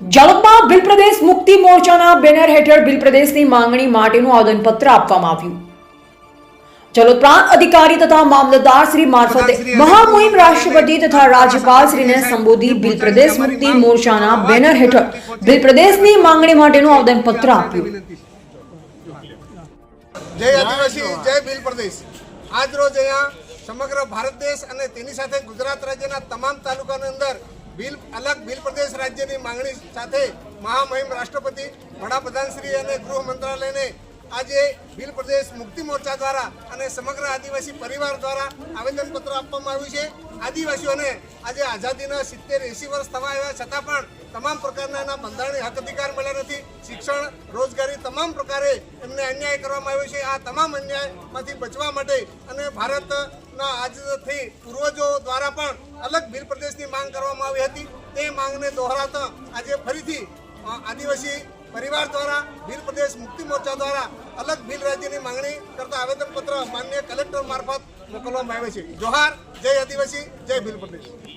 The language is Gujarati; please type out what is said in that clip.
જાલોદમાં બિલ પ્રદેશ મુક્તિ મોરચાના બેનર હેઠળ બિલ પ્રદેશની માંગણી માટેનું આવેદનપત્ર આપવામાં આવ્યું. જલોદ પ્રાંત અધિકારી તથા મામલતદાર શ્રી મારફતે મહામુહિમ રાષ્ટ્રપતિ તથા રાજ્યપાલ શ્રીને સંબોધી બિલ પ્રદેશ મુક્તિ મોરચાના બેનર હેઠળ બિલ પ્રદેશની માંગણી માટેનું આવેદનપત્ર આપ્યું. જય આદિવાસી જય બિલ પ્રદેશ. આજ રોજ અહીંયા સમગ્ર ભારત દેશ અને તેની સાથે ગુજરાત રાજ્યના તમામ તાલુકાની અંદર ભીલ અલગ ભીલ પ્રદેશ રાજ્યની માંગણી સાથે મહામહિમ રાષ્ટ્રપતિ, વડાપ્રધાનશ્રી અને ગૃહ મંત્રાલયને આજે ભીલ પ્રદેશ મુક્તિ મોરચા દ્વારા અને સમગ્ર આદિવાસી પરિવાર દ્વારા આવેદનપત્ર આપવામાં આવ્યું છે. આદિવાસીઓને આજે આઝાદીના સિત્તેર એંસી વર્ષ થવા આવ્યા છતાં પણ તમામ પ્રકારના એના બંધારણીય હક અધિકાર મળ્યા નથી. શિક્ષણ, રોજગારી તમામ પ્રકારે એમને અન્યાય કરવામાં આવ્યો છે. આ તમામ અન્યાયમાંથી બચવા માટે અને ભારતના આજથી પૂર્વજો દ્વારા પણ અલગ પ્રદેશની માંગ કરવામાં આવી હતી. તે માંગને દોહરાતા આજે ફરીથી આદિવાસી પરિવાર દ્વારા ભીલ પ્રદેશ મુક્તિ મોરચા દ્વારા અલગ ભીલ રાજ્યની માંગણી કરતા આવેદનપત્ર માન્ય કલેક્ટર મારફત મોકલવામાં આવે છે. જોહાર, જય આદિવાસી, જય ભીલ પ્રદેશ.